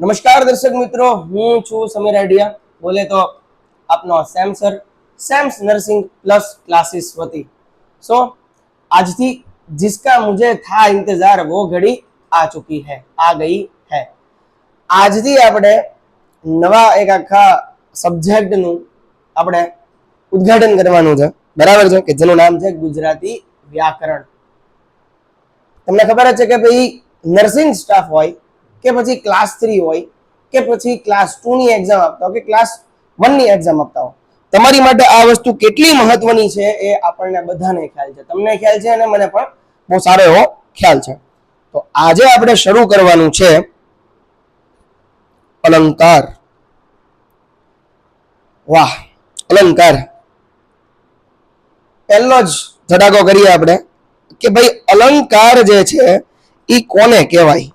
નમસ્કાર દર્શક મિત્રો હું છું સમીર આડિયા બોલે તો આપનો Sam sir Sam's nursing plus classes વતી સો આજથી जिसका मुझे था इंतजार वो घड़ी आ चुकी है आ गई है આજથી આપણે નવા એક આખા સબ્જેક્ટનું આપણે ઉદ્ઘાટન કરવાનું છે બરાબર છે કે જેનું નામ છે ગુજરાતી વ્યાકરણ તમને ખબર જ છે કે ભાઈ નર્સિંગ સ્ટાફ હોય કે પછી ક્લાસ થ્રી હોય, કે પછી ક્લાસ ટુ ની એક્ઝામ આપતા હો કે ક્લાસ વનની એક્ઝામ આપતા હો તમારી માટે આ વસ્તુ કેટલી મહત્વની છે એ આપણને બધાને ખ્યાલ છે. તમને ખ્યાલ છે અને મને પણ બહુ સારો એવો ખ્યાલ છે. તો આજે આપણે શરૂ કરવાનું છે અલંકાર. વાહ, અલંકાર. પહેલો જ ધડાકો કરીએ આપણે કે ભાઈ અલંકાર જે છે એ કોને કહેવાય?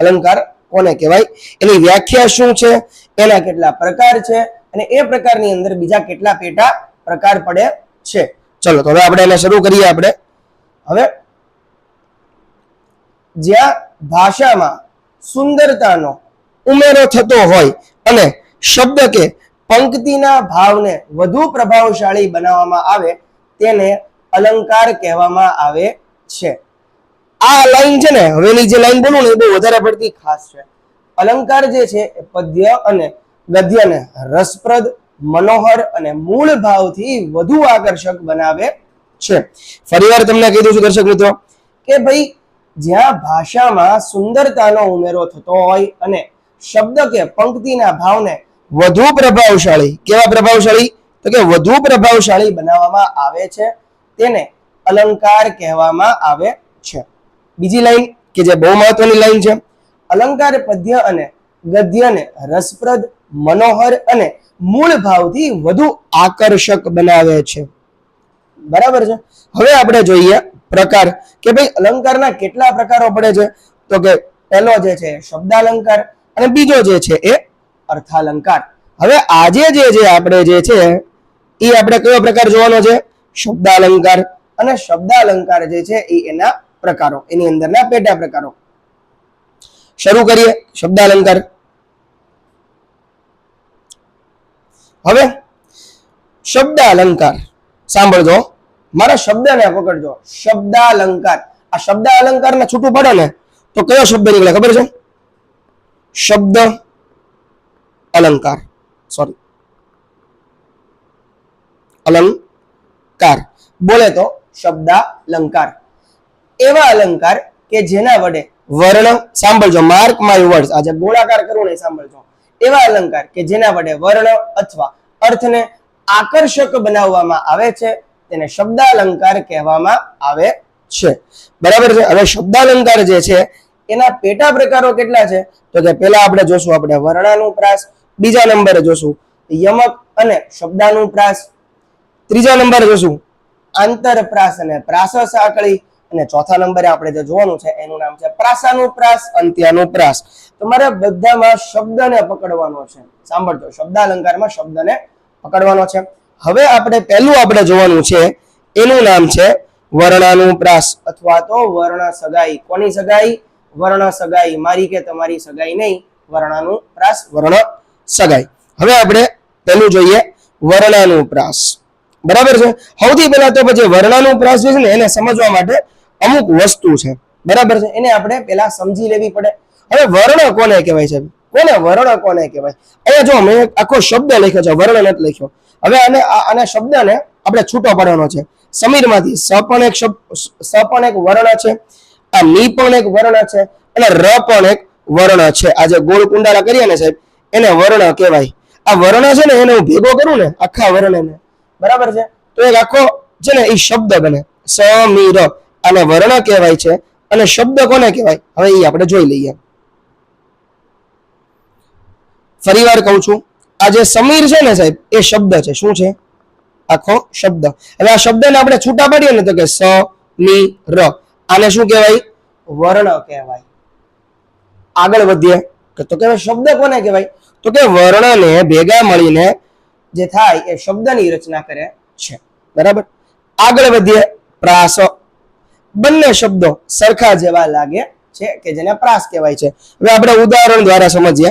અલંકાર કોને કહેવાય? એની વ્યાખ્યા શું છે? એના કેટલા પ્રકાર છે? અને એ પ્રકારની અંદર બીજા કેટલા પેટા પ્રકાર પડે છે? ચલો, તો હવે આપણે એને શરૂ કરીએ આપણે. હવે જ્યાં ભાષામાં સુંદરતાનો ઉમેરો થતો હોય અને શબ્દ કે પંક્તિના ભાવને વધુ પ્રભાવશાળી બનાવવામાં આવે, તેને અલંકાર કહેવામાં આવે છે. આ લાઈન છે ને હવેની જે લાઈન બોલું ને, એ બહુ વધારે પડતી ખાસ છે. અલંકાર જે છે, એ પદ્ય અને ગદ્યને રસપ્રદ, મનોહર અને મૂળ ભાવથી વધુ આકર્ષક બનાવે છે. ફરીવાર તમને કહી દઉં છું દર્શક મિત્રો, કે ભાઈ, જ્યાં ભાષામાં સુંદરતાનો ઉમેરો થતો હોય અને શબ્દ કે પંક્તિના ભાવને વધુ પ્રભાવશાળી, કેવા પ્રભાવશાળી? તો કે વધુ પ્રભાવશાળી બનાવવામાં આવે છે, તેને અલંકાર કહેવામાં આવે છે. બીજી લાઈન, કે જે બહુ મહત્વની લાઈન છે, અલંકાર પદ્ય અને ગદ્યને રસપ્રદ, મનોહર અને મૂળ ભાવથી વધુ આકર્ષક બનાવે છે. બરાબર છે? હવે આપણે જોઈએ પ્રકાર, કે ભાઈ અલંકારના કેટલા પ્રકારો પડે છે? તો કે પહેલો જે છે, શબ્દાલંકાર અને બીજો જે છે, એ અર્થાલંકાર. હવે આજે જે જે આપણે જે છે, એ આપણે કયો પ્રકાર જોવાનો છે? શબ્દાલંકાર. અને શબ્દાલંકાર જે છે, એ એના પ્રકારો. એની અંદરના પેટા પ્રકારો. શરૂ કરીએ શબ્દાલંકાર. હવે શબ્દાલંકાર. સાંભળજો. મારા શબ્દને પકડજો. શબ્દાલંકાર. આ શબ્દ અલંકાર ને છૂટું પડે ને, તો કયો શબ્દ નીકળે ખબર છે? શબ્દ અલંકાર. સોરી અલંકાર. બોલે તો શબ્દાલંકાર. એવા અલંકાર કે જેના વડે વર્ણ સાંભળજો. માર્ક માય વર્ડ્સ આજે ગોળાકાર કરું ને સાંભળજો. એવા અલંકાર કે જેના વડે વર્ણ અથવા અર્થને આકર્ષક બનાવવામાં આવે છે, તેને શબ્દાલંકાર કહેવામાં આવે છે. બરાબર છે? હવે શબ્દાલંકાર જે છે, એના પેટા પ્રકારો કેટલા છે? તો કે પેલા આપણે જોશું આપણે વર્ણાનુપ્રાસ બીજા નંબરે જોશું યમક અને શબ્દાનુપ્રાસ ત્રીજા નંબરે જોશું આંતરપ્રાસ અને પ્રાસ સાંકળી અને ચોથા નંબરે આપણે જે જોવાનું છે, એનું નામ છે પ્રાસાનુપ્રાસ અંત્યાનુપ્રાસ. તમારે બધામાં શબ્દને પકડવાનો છે. સાંભળજો, શબ્દાલંકારમાં શબ્દને પકડવાનો છે. હવે આપણે પહેલું આપણે જોવાનું છે, એનું નામ છે વર્ણાનુપ્રાસ અથવા તો વર્ણ સગાઈ કોની સગાઈ? વર્ણ સગાઈ મારી કે તમારી સગાઈ નહીં, વર્ણાનુપ્રાસ વર્ણ સગાઈ હવે આપણે પહેલું જોઈએ, વર્ણાનુપ્રાસ. બરાબર છે? સૌથી પહેલા તો પછી વર્ણાનુપ્રાસ જે છે ને, એને સમજવા માટે અમુક વસ્તુ છે. બરાબર છે? એને આપણે પહેલા સમજી લેવી પડે. હવે વર્ણ કોને કહેવાય છે કોને વર્ણ કોને કહેવાય? અહીંયા જો મેં આખો શબ્દ લખ્યો છે, વર્ણ નથી લખ્યો. હવે આને આને શબ્દને આપણે છૂટો પાડવાનો છે. સમીરમાંથી સ પણ એક શબ્દ સ પણ એક વર્ણ છે, આ ની પણ એક વર્ણ છે, અને ર પણ એક વર્ણ છે. આ જે ગોળ કુંડાળા કરીએ ને સાહેબ, એને વર્ણ કહેવાય. આ વર્ણ છે ને એને હું ભેગો કરું ને, આખા વર્ણને. બરાબર છે? તો એક આખો છે ને એ શબ્દ બને. સમીર. આને વર્ણ કહેવાય છે અને શબ્દ કોને કહેવાય? હવે એ આપણે જોઈ લઈએ. ફરીવાર કહું છું, આ જે સમીર છે ને સાહેબ, એ શબ્દ છે. શું છે? આખો શબ્દ. હવે આ શબ્દને આપણે છૂટા પાડીએ ને તો કે સ ની ર. આને શું કહેવાય? વર્ણ કહેવાય. આગળ વધીએ. તો કે શબ્દ કોને કહેવાય? તો કે વર્ણને ભેગા મળીને જે થાય એ શબ્દની રચના કરે છે. બરાબર? આગળ વધીએ. પ્રાસ બંને શબ્દો સરખા જેવા લાગે છે કે જેને પ્રાસ કહેવાય છે. હવે આપણે ઉદાહરણ દ્વારા સમજીએ.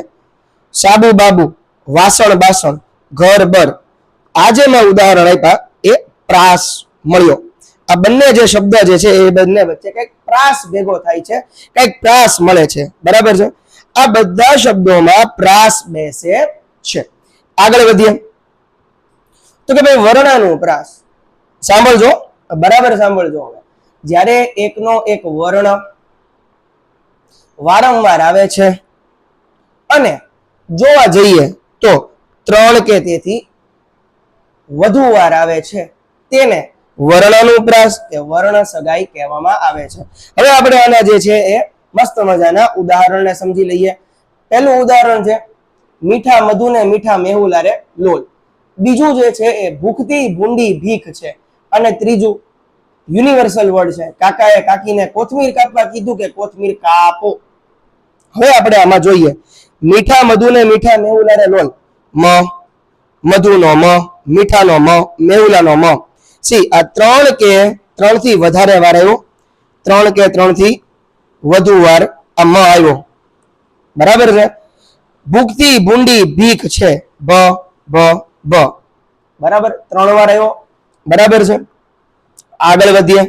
સાબુ બાબુ, વાસણ બાસણ, ઘર બર. આ જે મેં ઉદાહરણ આપ્યા, એ પ્રાસ મળ્યો. આ બંને જે શબ્દ જે છે એ બંને વચ્ચે કંઈક પ્રાસ ભેગો થાય છે, કંઈક પ્રાસ મળે છે. બરાબર છે? આ બધા શબ્દોમાં પ્રાસ બેસે છે. આગળ વધીએ. તો કે ભાઈ વર્ણાનું પ્રાસ. સાંભળજો. બરાબર સાંભળજો હવે. જ્યારે એકનો એક વર્ણ વારંવાર આવે છે અને જોવા જઈએ તો ત્રણ કે તેથી વધુ વાર આવે છે, તેને વર્ણાનુપ્રાસ કે વર્ણ સગાઈ કહેવામાં આવે છે. હવે આપણે આના જે છે એ મસ્ત મજાના ઉદાહરણને સમજી લઈએ. પહેલું ઉદાહરણ છે, મીઠા મધુ ને મીઠા મેહુલારે લોલ. બીજું જે છે એ ભૂખતી ભૂંડી ભીખ છે. અને ત્રીજું યુનિવર્સલ વર્ડ છે. કાકાએ કાકીને કોથમીર કાપવા કીધું કે કોથમીર કાપો. હવે આપણે આમાં જોઈએ. મીઠા મધુને મીઠા મેઉલાને લોલ. મ, મધુનો મ, મીઠાનો મ, મેહુલાનો મ. સી, આ ત્રણ કે ત્રણથી વધારે વાર આવ્યો. ત્રણ કે ત્રણથી વધુ વાર આ મ આવ્યો. બરાબર છે? ભૂખથી ભૂંડી ભીખ છે. બ ભ બ. બરાબર? ત્રણ વાર આવ્યો. બરાબર છે? આગળ વધીએ.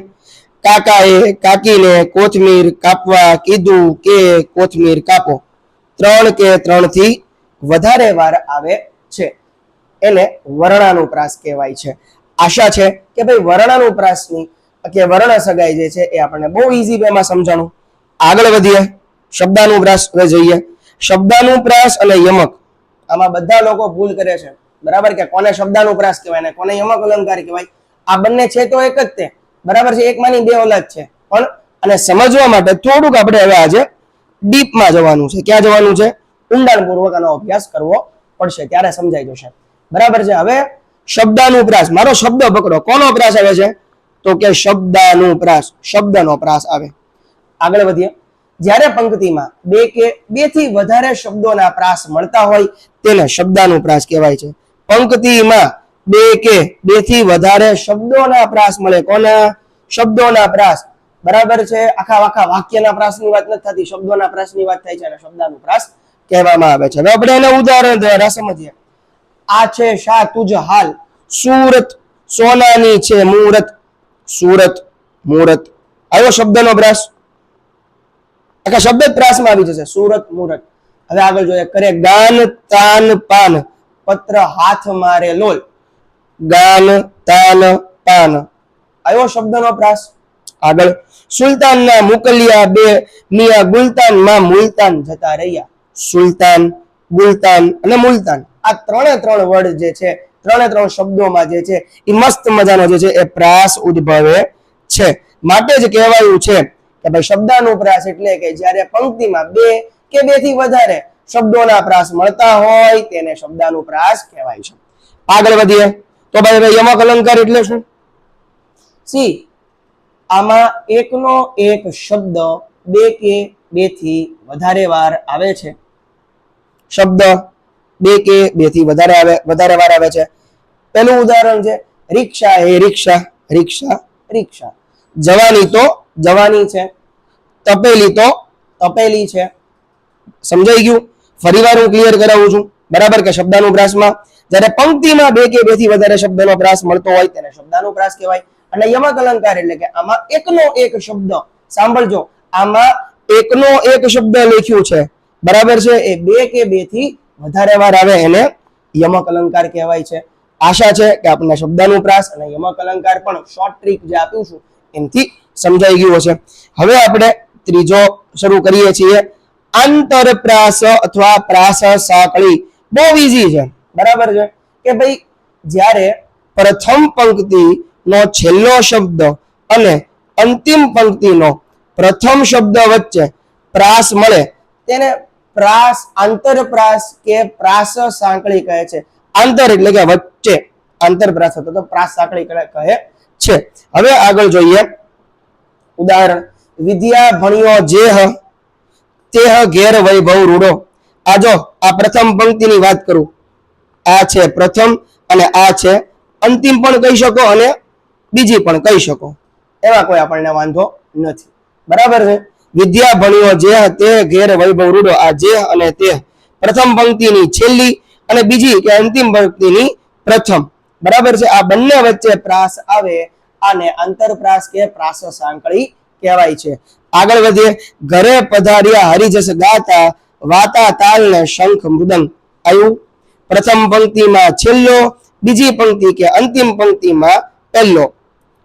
કાકાએ કાકીને કોથમીર કાપવા કીધું કે કોથમીર કાપો. ત્રણ કે ત્રણથી વધારે વાર આવે છે. એને વર્ણાનુપ્રાસ કહેવાય છે. આશા છે કે ભાઈ વર્ણાનુપ્રાસની કે વર્ણ સગાઈ જે છે એ આપણને બહુ ઈઝી વેમાં સમજાણું. આગળ વધીએ. શબ્દાનુપ્રાસ હવે જોઈએ. શબ્દાનુપ્રાસ અને યમક. આમાં બધા લોકો ભૂલ કરે છે. બરાબર કે કોને શબ્દાનુપ્રાસ કહેવાય ને કોને યમક અલંકાર કહેવાય? આ બંને છે તો એક જ તે. બરાબર છે? એકમાંની બે અલગ છે. પણ, અને સમજવા માટે થોડુંક આપણે હવે આજે ડીપમાં જવાનું છે. ક્યાં જવાનું છે? ઊંડાણપૂર્વક આનો અભ્યાસ કરવો પડશે. ત્યારે સમજાઈ જશે. બરાબર છે? હવે શબ્દાનુપ્રાસ. મારો શબ્દ પકડો. કોનો પ્રાસ આવે છે? તો કે શબ્દાનુપ્રાસ. શબ્દનો પ્રાસ આવે. આગળ વધીએ. જ્યારે પંક્તિમાં બે કે બેથી વધારે શબ્દોના પ્રાસ મળતા હોય, તેને શબ્દાનુપ્રાસ કહેવાય છે. પંક્તિમાં બે કે બેથી વધારે શબ્દોના પ્રાસ મળે. કોના? શબ્દોના પ્રાસ. બરાબર છે? આખા આખા વાક્યના પ્રાસની વાત નથી થતી. શબ્દોના પ્રાસની વાત થાય છે અને શબ્દાનુપ્રાસ કહેવામાં આવે છે. આપણે એને ઉદાહરણ દ્વારા સમજીએ. આ છે શા તુજ હાલ. સુરત સોનાની છે મુહૂર્ત સુરત મુહૂર્ત આવ્યો શબ્દનો પ્રાસ? આખા શબ્દ પ્રાસમાં આવી જશે. સુરત મુહૂર્ત હવે આગળ જોઈએ. કરે ગાન તાન પાન. પત્ર હાથ મારે લોલ. ગાન તાન પાન. આવ્યો શબ્દનો પ્રાસ? આગળ સુલતાનના મુકલિયા બે મિયા ગુલતાનમાં મુલતાન જતા રહ્યા. સુલતાન ગુલતાન અને મુલતાન. આ ત્રણે ત્રણ વર્ડ જે છે ત્રણે ત્રણ શબ્દોમાં જે છે એ મસ્ત મજાનો જે છે એ પ્રાસ ઉદ્ભવે છે. માટે જ કહેવાયું છે કે ભાઈ શબ્દાનુપ્રાસ એટલે કે જ્યારે પંક્તિમાં બે કે બેથી વધારે શબ્દોના પ્રાસ મળતા હોય તેને શબ્દાનુપ્રાસ કહેવાય છે. આગળ વધીએ. તો ભાઈ યમક અલંકાર એટલે શું? સી આમાં એકનો એક શબ્દ બે કે બેથી વધારે વાર આવે છે. શબ્દ બે કે બેથી વધારે આવે વધારે વાર આવે છે. પેલું ઉદાહરણ છે રિક્ષા એ રિક્ષા રિક્ષા. રિક્ષા. જવાની તો જવાની છે તપેલી તો તપેલી છે. સમજાઈ ગયું? ફરીવાર હું ક્લિયર કરાવું છું. બરાબર કે શબ્દાનુપ્રાસમાં? જ્યારે પંક્તિમાં બે કે બેથી વધારે શબ્દનો પ્રાસ મળતો હોય તેને શબ્દાનુપ્રાસ કહેવાય. અને યમક અલંકાર એટલે કે આમાં એકનો એક શબ્દ, સાંભળજો, આમાં એકનો એક શબ્દ લખ્યું છે. બરાબર છે? એ બે કે બેથી વધારે વાર આવે એને યમક અલંકાર કહેવાય છે. આશા છે કે આપણને શબ્દાનુપ્રાસ અને યમક અલંકાર પણ શોર્ટ ટ્રીક જે આપ્યું છું એમથી સમજાઈ ગયું હશે. હવે આપણે ત્રીજો શરૂ કરીએ છીએ. આંતરપ્રાસ અથવા પ્રાસ સાંકળી બહુ ઈઝી છે. બરાબર છે? કે ભાઈ જ્યારે પ્રથમ પંક્તિનો છેલ્લો શબ્દ અને અંતિમ પંક્તિનો પ્રથમ શબ્દ વચ્ચે પ્રાસ મળે, તેને પ્રાસ, આંતરપ્રાસ કે પ્રાસ સાંકળી કહે છે. આંતર એટલે કે વચ્ચે આંતરપ્રાસ હતો, તો પ્રાસ સાંકળી કહે છે. હવે આગળ જોઈએ. ઉદાહરણ, વિદ્યા ભણ્યો જેહ, તેહ ઘેર વૈભવ રૂડો. આ જો આ પ્રથમ પંક્તિની વાત કરું આ છે પ્રથમ અને આ છે અંતિમ પણ કહી શકો અને બીજી પણ કહી શકો. એવા કોઈ આપણને વાંધો નથી. બરાબર છે? વિદ્યા ભણ્યો જે તે ઘેર વૈભવ રૂડો, આ જે અને તે પ્રથમ પંક્તિની છેલ્લી અને બીજી કે અંતિમ પંક્તિની પ્રથમ. બરાબર છે? આ બંને વચ્ચે પ્રાસ આવે આને આંતરપ્રાસ કે પ્રાસ સાંકળી કહેવાય છે. આગળ વધીએ. ઘરે પધાર્યા હરિજસ ગાતા વાતા તાલ ને શંખ મૃદંગ આવ્યું પ્રથમ પંક્તિમાં છેલ્લો, બીજી પંક્તિ કે અંતિમ પંક્તિમાં પહેલો.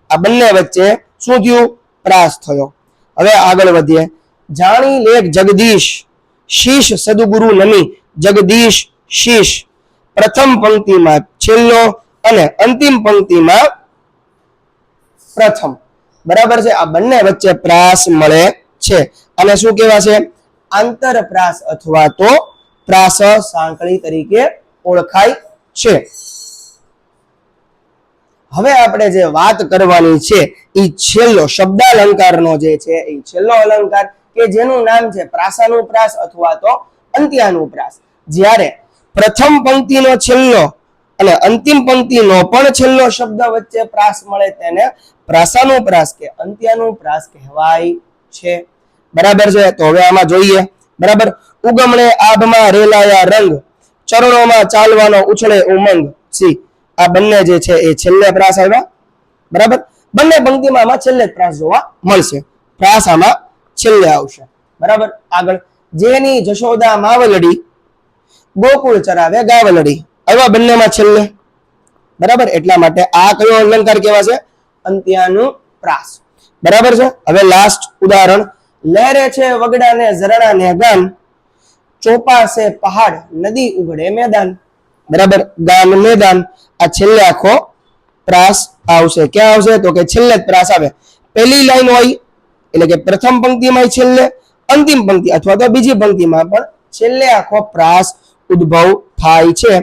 આ બંને વચ્ચે શું થયું? પ્રાસ થયો. હવે આગળ વધીએ. જાણી લેખ જગદીશ, શીશ સદગુરુ નમી, જગદીશ, શીશ. પ્રથમ પંક્તિમાં છેલ્લો અને અંતિમ પંક્તિમાં પ્રથમ. બરાબર છે? આ બંને વચ્ચે પ્રાસ મળે છે. અને શું કહેવાશે? આંતરપ્રાસ અથવા તો પ્રાસ સાંકળી તરીકે ઓળખાય છે. હવે આપણે જે વાત કરવાની છે એ છેલ્લો શબ્દાલંકારનો જે છે એ છેલ્લો અલંકાર કે જેનું નામ છે પ્રાસાનુપ્રાસ અથવા તો અંત્યાનુપ્રાસ. જ્યારે પ્રથમ પંક્તિનો છેલ્લો અને અંતિમ પંક્તિનો પણ છેલ્લો શબ્દ વચ્ચે પ્રાસ મળે તેને પ્રાસાનુપ્રાસ કે અંત્યાનુપ્રાસ કહેવાય છે. બરાબર છે? તો હવે આમાં જોઈએ. બરાબર? ઉગમણે આભમાં રેલાયા રંગ ચરણોમાં ચાલવાનો ઉછળે ઉમંગ. સી, આ બંને જે છે એ છેલ્લે પ્રાસ આવ્યા. બરાબર? બંને પંક્તિમાં આમાં છેલ્લે પ્રાસ જોવા મળશે. પ્રાસ આમાં છેલ્લે આવશે. બરાબર? આગળ. જેની જશોદા માવલડી ગોકુળ ચરાવે ગાવલડી. આવ્યા બંનેમાં છેલ્લે. બરાબર? એટલા માટે આ કયો અલંકાર કેવા છે? અંત્યાનું પ્રાસ. બરાબર છે? હવે લાસ્ટ ઉદાહરણ. લહેરે છે વગડા ને ઝરણા ને ગાન. ચોપાસે પહાડ, નદી ઉઘડે મેદાન. બરાબર? ગામ મેદાન. આ છેલ્લે આખો પ્રાસ આવશે. ક્યાં આવશે? તો કે છેલ્લે જ પ્રાસ આવે. પહેલી લાઈન હોય, એટલે કે પ્રથમ પંક્તિમાં છેલ્લે, અંતિમ પંક્તિ અથવા તો બીજી પંક્તિમાં પણ છેલ્લે આખો પ્રાસ ઉદ્ભવ થાય છે.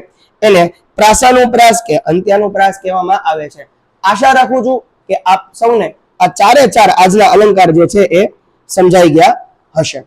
એને પ્રાસાનુપ્રાસ કે અંત્યાનુપ્રાસ કહેવામાં આવે છે. આશા રાખું છું કે આપ સૌને આ ચારે ચાર આજના અલંકાર જે છે એ સમજાઈ ગયા હશે.